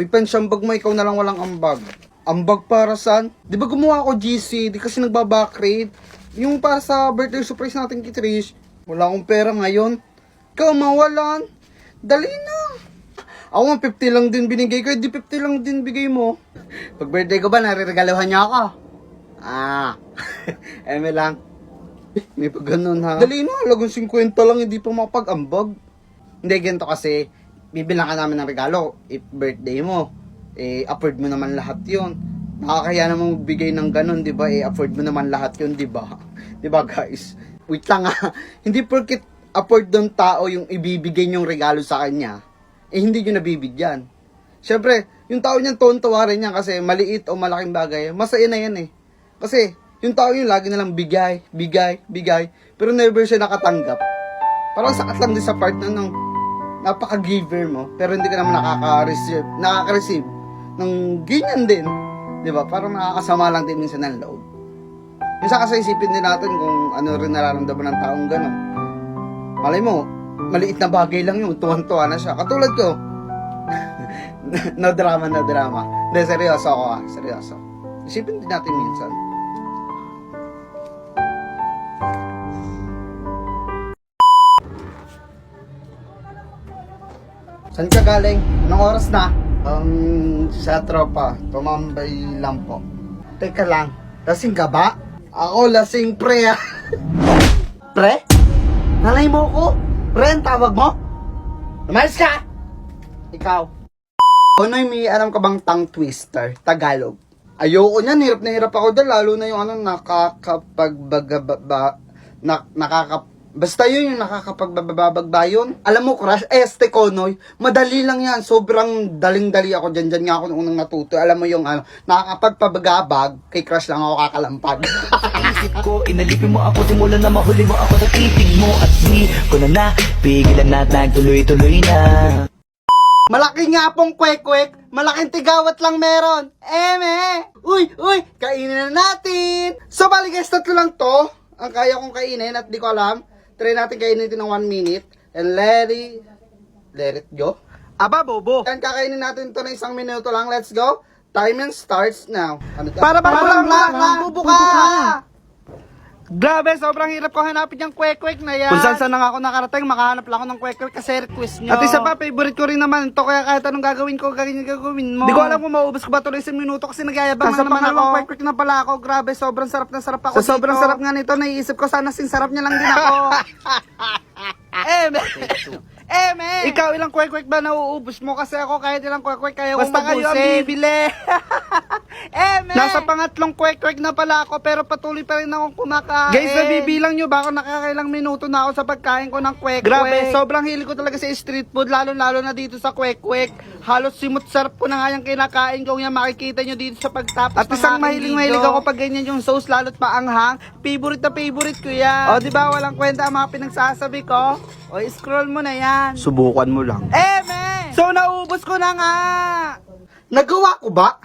Uy, pensyambag mo, ikaw na lang walang ambag. Ambag para saan? Di ba gumawa ako GC? Di kasi nagbabakrate. Yung para sa birthday surprise natin kay Trish. Wala akong pera ngayon. Ikaw mawalan. Dali na. Ako nga 50 lang din binigay ko, eh, di 50 lang din bigay mo. Pag birthday ko ba, nariregalohan niya ako? Ah, eme lang. May pag ganun ha. Dali na, lagang 50 lang, hindi pa mapag-ambag. Hindi, ganito kasi, bibilang ka namin ng regalo. If birthday mo, eh, afford mo naman lahat yun. Nakakaya naman magbigay ng ganun, di ba? Eh, afford mo naman lahat yun, di ba? Di ba, guys? Wait lang ha. Hindi porkit afford ng tao yung ibibigay niyong regalo sa kanya, eh, hindi nyo nabibigyan. Siyempre, yung tao niyan tuwan-tuwa rin yan kasi maliit o malaking bagay, masaya na yan eh. Kasi, yung tao yun lagi nalang bigay, bigay, bigay, pero never siya nakatanggap. Parang sakat lang din sa part na nung napaka-giver mo, pero hindi ka naman nakaka-receive, nakaka-receive ng ganyan din. Di ba? Parang nakakasama lang din minsan ng loob. Minsan kasi isipin din natin kung ano rin nararamdaman ng taong gano'n. Malay mo, maliit na bagay lang yun, tuwan-tuwa na siya. Katulad ko, no drama, no drama. Hindi, seryoso ako ah, seryoso. Isipin din natin minsan. Saan ka galing? Anong oras na? Um, sa tropa, tumambay lang po. Teka lang, lasing ka ba? Ako lasing pre ah. pre? Nanay mo ko? Pre, ang tawag mo? Umalis ka! Ikaw. Ano may alam ka bang tongue twister? Tagalog. Ayoko niyan, hirap na hirap ako dahil lalo na yung ano, nakakapagbagaba, na, nakaka, basta yun yung nakakapagbabagbayon. Alam mo, crush, este konoy, madali lang yan, sobrang daling-dali ako dyan, dyan nga ako unang natuto. Alam mo yung ano, nakakapagpabagabag, kay crush lang ako kakalampag. Isip ko, inalipin mo ako Simula na mahuli mo ako sa titig mo At di ko na napigilan na nagtuloy-tuloy na Malaki nga pong kwek-kwek, malaking tigawat lang meron. Eme! Uy, uy, kainin na natin! So, bali guys, tatlo lang to. Ang kaya kong kainin at di ko alam. Try natin kainin ito ng 1 minute. And let it, let it go. Aba, bobo. Yan, kakainin natin ito ng isang minuto lang. Let's go. Timing starts now. Ano Para ba lang lang, bubo ka! Grabe, sobrang hirap ko hanapin yung kwek-kwek na yan. Kung saan saan na ako nakarating, makahanap lang ako ng kwek-kwek kasi request nyo. At isa pa, favorite ko rin naman ito, kaya kahit anong gagawin ko, ganyan gagawin mo. Di ko alam kung maubos ko ba ito isang minuto kasi nagyayabang na naman ako. kwek-kwek na pala ako, grabe, sobrang sarap na sarap ako Sa sobrang sarap nga nito, naiisip ko sana sin sarap niya lang din ako. Eme! Eme! Ikaw, ilang kwek-kwek ba nauubos mo? Kasi ako kahit ilang kwek-kwek kaya Basta kayo ang bibili. Eme! Nasa pangatlong kwek-kwek na pala ako pero patuloy pa rin akong kumakain. Guys, nabibilang nyo ba ako nakakailang minuto na ako sa pagkain ko ng kwek-kwek? Grabe, sobrang hilig ko talaga sa street food, lalo-lalo na dito sa kwek-kwek. Halos simut sarap ko na nga yung kinakain ko yung makikita nyo dito sa pagtapos At isang mahiling-mahilig ako pag ganyan yung sauce lalo't paanghang. Favorite na favorite ko yan. O, di ba walang kwenta ang mga pinagsasabi ko? O, scroll mo na yan. Subukan mo lang. Eme! So, naubos ko na nga! Nagawa ko ba?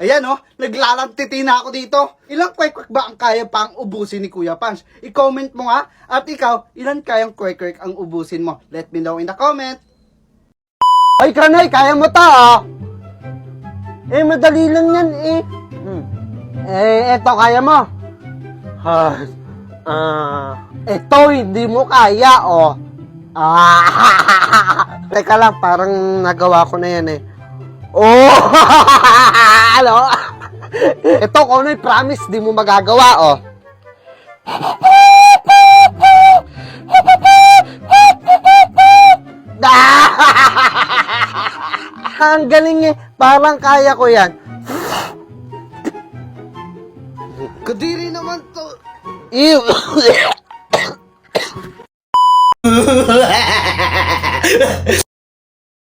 Ayan oh, naglalantiti na ako dito. Ilang kwek-kwek ba ang kaya pang ubusin ni Kuya Pans? I-comment mo nga. At ikaw, ilan kayang kwek-kwek ang ubusin mo? Let me know in the comment. Ay, Kanay, kaya mo ta ah. Eh, madali lang yan eh. Hmm. Eh, eto, kaya mo. Ha, ah, eto, hindi mo kaya oh. Ah, Teka lang, parang nagawa ko na yan eh. Oh! ano? Ito, Konoy, promise, di mo magagawa, oh. Ang galing eh. Parang kaya ko yan. Kadiri naman to. Ew! え!